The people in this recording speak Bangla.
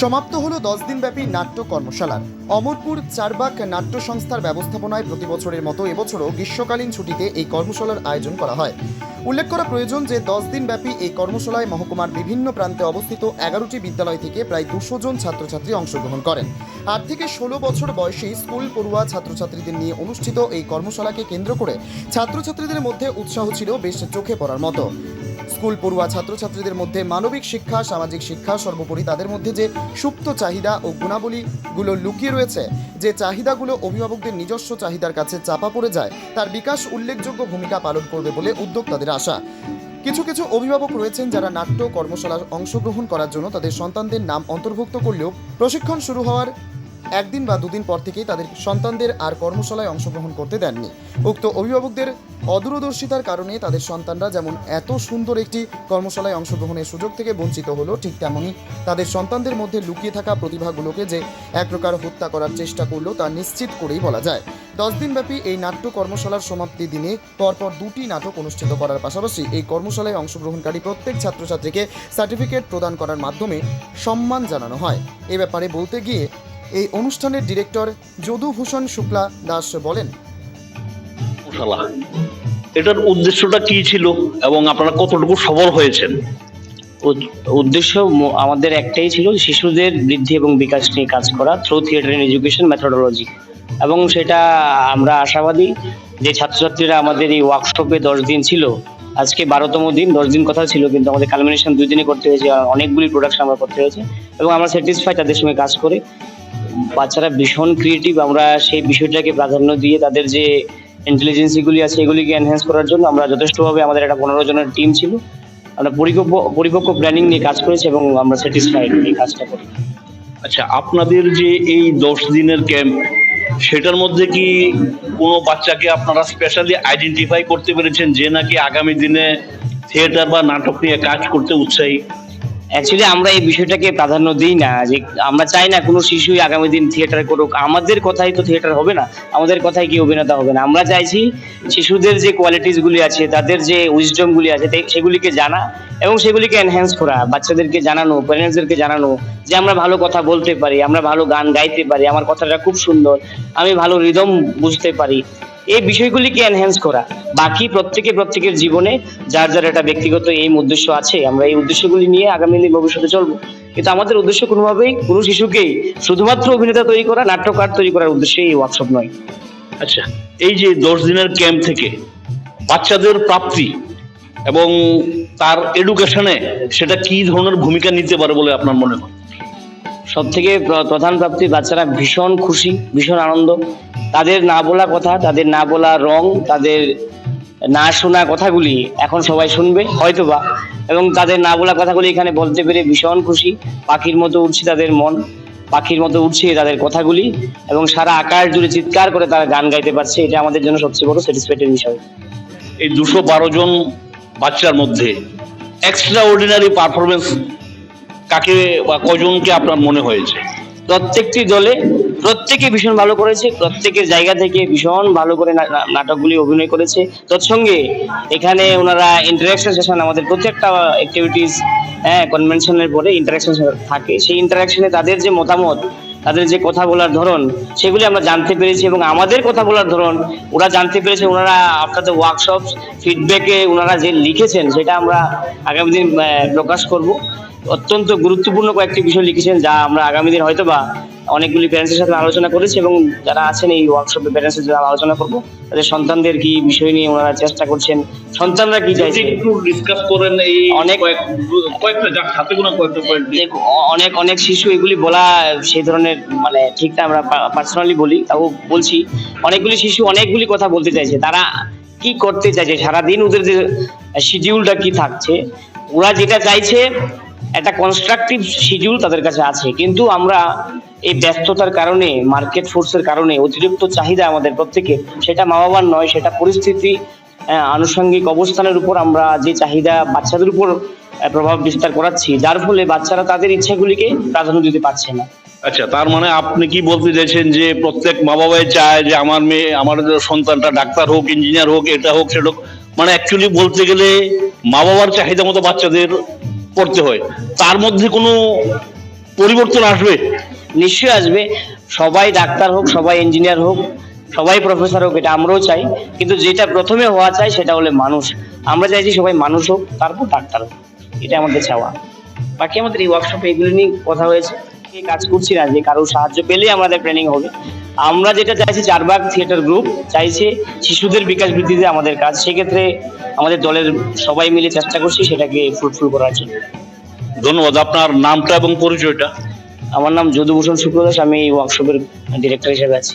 সমাপ্ত হলো দশ দিনব্যাপী নাট্য কর্মশালা। অমরপুর চারবাক নাট্য সংস্থার ব্যবস্থাপনায় প্রতি বছরের মতো এবছরও গ্রীষ্মকালীন ছুটিতে এই কর্মশালার আয়োজন করা হয়। উল্লেখ করা প্রয়োজন যে দশ দিনব্যাপী এই কর্মশালায় মহকুমার বিভিন্ন প্রান্তে অবস্থিত এগারোটি বিদ্যালয় থেকে প্রায় দুশো জন ছাত্রছাত্রী অংশগ্রহণ করেন। আট থেকে ষোলো বছর বয়সী স্কুল পড়ুয়া ছাত্রছাত্রীদের নিয়ে অনুষ্ঠিত এই কর্মশালাকে কেন্দ্র করে ছাত্রছাত্রীদের মধ্যে উৎসাহ ছিল বেশ চোখে পড়ার মতো। স্কুল, পড়ুয়া ছাত্রছাত্রীদের মধ্যে মানবিক শিক্ষা, সামাজিক শিক্ষা, সর্বোপরি তাদের মধ্যে যে সুপ্ত চাহিদা ও গুণাবলীগুলো লুকিয়ে রয়েছে, যে চাহিদাগুলো অভিভাবকদের নিজস্ব চাহিদার কাছে চাপা পড়ে যায়, তার বিকাশ উল্লেখযোগ্য ভূমিকা পালন করবে বলে উদ্যোক্তাদের আশা। কিছু কিছু অভিভাবক রয়েছেন যারা নাট্য কর্মশালার অংশগ্রহণ করার জন্য তাদের সন্তানদের নাম অন্তর্ভুক্ত করলেও প্রশিক্ষণ শুরু হওয়ার একদিন বা দুদিন পর থেকেই তাদের সন্তানদের আর কর্মশালায় অংশগ্রহণ করতে দেননি। উক্ত অভিভাবকদের অদূরদর্শিতার কারণে তাদের সন্তানরা যেমন এত সুন্দর একটি কর্মশালায় অংশগ্রহণের সুযোগ থেকে বঞ্চিত হলো, ঠিক তেমনই তাদের সন্তানদের মধ্যে লুকিয়ে থাকা প্রতিভাগুলোকে যে এক প্রকার হত্যা করার চেষ্টা করল তা নিশ্চিত করেই বলা যায়। দশ দিনব্যাপী এই নাট্য কর্মশালার সমাপ্তি দিনে পরপর দুটি নাটক অনুষ্ঠিত করার পাশাপাশি এই কর্মশালায় অংশগ্রহণকারী প্রত্যেক ছাত্রছাত্রীকে সার্টিফিকেট প্রদান করার মাধ্যমে সম্মান জানানো হয়। এ ব্যাপারে বলতে গিয়ে এই অনুষ্ঠানের ডিরেক্টর যদুভূষণ শুক্লা দাস বলেন এটার উদ্দেশ্যটা কি ছিল এবং আপনারা কতটুকু সফল হয়েছেন? উদ- উদ্দেশ্য আমাদের একটাই ছিল শিশুদের বৃদ্ধি এবং বিকাশ নিয়ে কাজ করা through theatre in education methodology এবং সেটা আমরা আশাবাদী যে ছাত্রছাত্রীরা আমাদের এই ওয়ার্কশপে দশ দিন ছিল। আজকে বারোতম দিন দশ দিন কথা ছিল কিন্তু আমাদের কালমিনেশন দুই দিনে করতে হয়েছে আর অনেকগুলি প্রোডাকশন আমরা করতে হয়েছে। এবং আমরা স্যাটিসফাই তাদের সঙ্গে কাজ করে বাচ্চারা ভীষণ ক্রিয়েটিভ আমরা সেই বিষয়টাকে প্রাধান্য দিয়ে তাদের যে ইন্টেলিজেন্সিগুলি আছে, এগুলিকে এনহ্যান্স করার জন্য আমরা যথেষ্টভাবে আমাদের একটা পনেরো জনের টিম ছিল। আমরা পরিপক্ক প্ল্যানিং নিয়ে কাজ করেছি এবং আমরা স্যাটিসফাইড এই কাজটা করি। আচ্ছা আপনাদের যে এই দশ দিনের ক্যাম্প সেটার মধ্যে কি কোনো বাচ্চাকে আপনারা স্পেশালি আইডেন্টিফাই করতে পেরেছেন যে নাকি আগামী দিনে থিয়েটার বা নাটক নিয়ে কাজ করতে উৎসাহী? অ্যাকচুয়ালি আমরা এই বিষয়টাকে প্রাধান্য দিই না যে আমরা চাই না কোনো শিশুই আগামী দিন থিয়েটার করুক। আমাদের কথাই তো থিয়েটার হবে না। আমাদের কথাই কি অভিনেতা হবে না। আমরা চাইছি শিশুদের যে কোয়ালিটিসগুলি আছে, তাদের যে উইজডম গুলি আছে সেগুলিকে জানা এবং সেগুলিকে এনহ্যান্স করা। বাচ্চাদেরকে জানানো প্যারেন্টসদেরকে জানানো যে আমরা ভালো কথা বলতে পারি, আমরা ভালো গান গাইতে পারি, আমার কথাটা খুব সুন্দর, আমি ভালো রিদম বুঝতে পারি। এই বিষয়গুলিকে এনহ্যান্স করা। বাকি প্রত্যেকে প্রত্যেকের জীবনে যার যার একটা ব্যক্তিগত এই উদ্দেশ্য আছে আমরা এই উদ্দেশ্যগুলি নিয়ে আগামী দিন ভবিষ্যতে চলবো। কিন্তু আমাদের উদ্দেশ্য কোনোভাবেই কোনো শিশুকেই শুধুমাত্র অভিনেতা তৈরি করা নাট্যকার তৈরি করার উদ্দেশ্যে এই ওয়ার্কশপ নয়। আচ্ছা এই যে দশ দিনের ক্যাম্প থেকে বাচ্চাদের প্রাপ্তি এবং তার এডুকেশনে সেটা কি ধরনের ভূমিকা নিতে পারে বলে আপনার মনে হয়? সব থেকে প্রধান প্রাপ্তি বাচ্চারা ভীষণ খুশি ভীষণ আনন্দ। তাদের না বলা কথা তাদের না বলা রং তাদের না শোনা কথাগুলি এখন সবাই শুনবে হয়তোবা। এবং তাদের না বলা কথাগুলি এখানে বলতে পেরে ভীষণ খুশি। পাখির মতো উঠছে তাদের মন পাখির মতো উঠছে তাদের কথাগুলি এবং সারা আকাশ জুড়ে চিৎকার করে তারা গান গাইতে পারছে। এটা আমাদের জন্য সবচেয়ে বড় স্যাটিসফাইডের বিষয়। এই দুশো বারো জন বাচ্চার মধ্যে এক্সট্রা অর্ডিনারি পারফরমেন্স কাকে বা কজনকে আপনার মনে হয়েছে? প্রত্যেকটি দলে প্রত্যেকে ভীষণ ভালো করেছে, প্রত্যেকের জায়গা থেকে ভীষণ ভালো করে নাটকগুলি অভিনয় করেছে। তৎসঙ্গে এখানে ওনারা ইন্টারাকশন সেশন আমাদের প্রত্যেকটা অ্যাক্টিভিটিস হ্যাঁ কনভেনশনের পরে ইন্টারাকশন থাকে। সেই ইন্টারাকশনে তাদের যে মতামত, তাদের যে কথা বলার ধরন, সেগুলি আমরা জানতে পেরেছি এবং আমাদের কথা বলার ধরন, ওরা জানতে পেরেছে। ওনারা দ্য ওয়ার্কশপ ফিডব্যাকে ওনারা যে লিখেছেন, সেটা আমরা আগামী দিন প্রকাশ করব। অত্যন্ত গুরুত্বপূর্ণ কয়েকটি বিষয় লিখেছেন যা আমরা আগামী দিন হয়তো বা অনেকগুলি প্যারেন্টসের সাথে আলোচনা করেছি এবং যারা আছেন এই ওয়ার্কশপে প্যারেন্টসের সাথে আলোচনা করব। তাদের সন্তানদের কি বিষয় নিয়ে ওনারা চেষ্টা করছেন? সন্তানরা কি চাইছে? একটু ডিসকাস করেন এই অনেক- কয়েকটা যা হাতে গোনা কয়েকটা পয়েন্ট অনেক অনেক শিশু এগুলি বলা সেই ধরনের মানে ঠিক না আমরা পার্সোনালি বলি তাও বলছি। অনেকগুলি শিশু অনেকগুলি কথা বলতে চাইছে। তারা কি করতে চাইছে? সারাদিন ওদের যে শিডিউলটা কি থাকছে? ওরা যেটা চাইছে একটা কনস্ট্রাকটিভ শিডিউল তাদের কাছে আছে। কিন্তু আমরা এই ব্যস্ততার কারণে মার্কেট ফোর্সের কারণে, অতিরিক্ত চাহিদা আমাদের প্রত্যেকে, সেটা মা বাবার নয়, সেটা পরিস্থিতি আনুষঙ্গিক অবস্থানের উপর আমরা যে চাহিদা বাচ্চাদের উপর প্রভাব বিস্তার করাচ্ছি, যার ফলে বাচ্চারা তাদের ইচ্ছাগুলিকে প্রাধান্য দিতে পারছে না। আচ্ছা তার মানে আপনি কি বলতে চাইছেন যে প্রত্যেক মা বাবাই চায় যে আমার মেয়ে, আমার সন্তানটা ডাক্তার হোক ইঞ্জিনিয়ার হোক, এটা হোক, সেটা হোক? মানে অ্যাকচুয়ালি বলতে গেলে মা বাবার চাহিদা মতো বাচ্চাদের পড়তে হয়। তার মধ্যে কোনো পরিবর্তন আসবে? নিশ্চয়ই আসবে। সবাই ডাক্তার হোক, সবাই ইঞ্জিনিয়ার হোক, সবাই প্রফেসর হোক, এটা আমরাও চাই। কিন্তু যেটা প্রথমে হওয়া চাই, সেটা হলে মানুষ। আমরা চাইছি সবাই মানুষ হোক, তারপর ডাক্তার হোক। এটা আমাদের চাওয়া। বাকি আমাদের এই ওয়ার্কশপে এগুলো নিয়ে কথা হয়েছে। এই কাজ করছি না যে কারও সাহায্য পেলেই আমাদের ট্রেনিং হবে। আমরা যেটা চাইছি চারবাগ থিয়েটার গ্রুপ চাইছে শিশুদের বিকাশ বৃদ্ধিতে আমাদের কাজ। সেক্ষেত্রে আমাদের দলের সবাই মিলে চেষ্টা করছি সেটাকে ফ্রুটফুল করার জন্য। ধন্যবাদ। আপনার নামটা এবং পরিচয়টা? আমার নাম যদুভূষণ শুক্রদাস আমি এই ওয়ার্কশপের ডিরেক্টর হিসেবে আছি।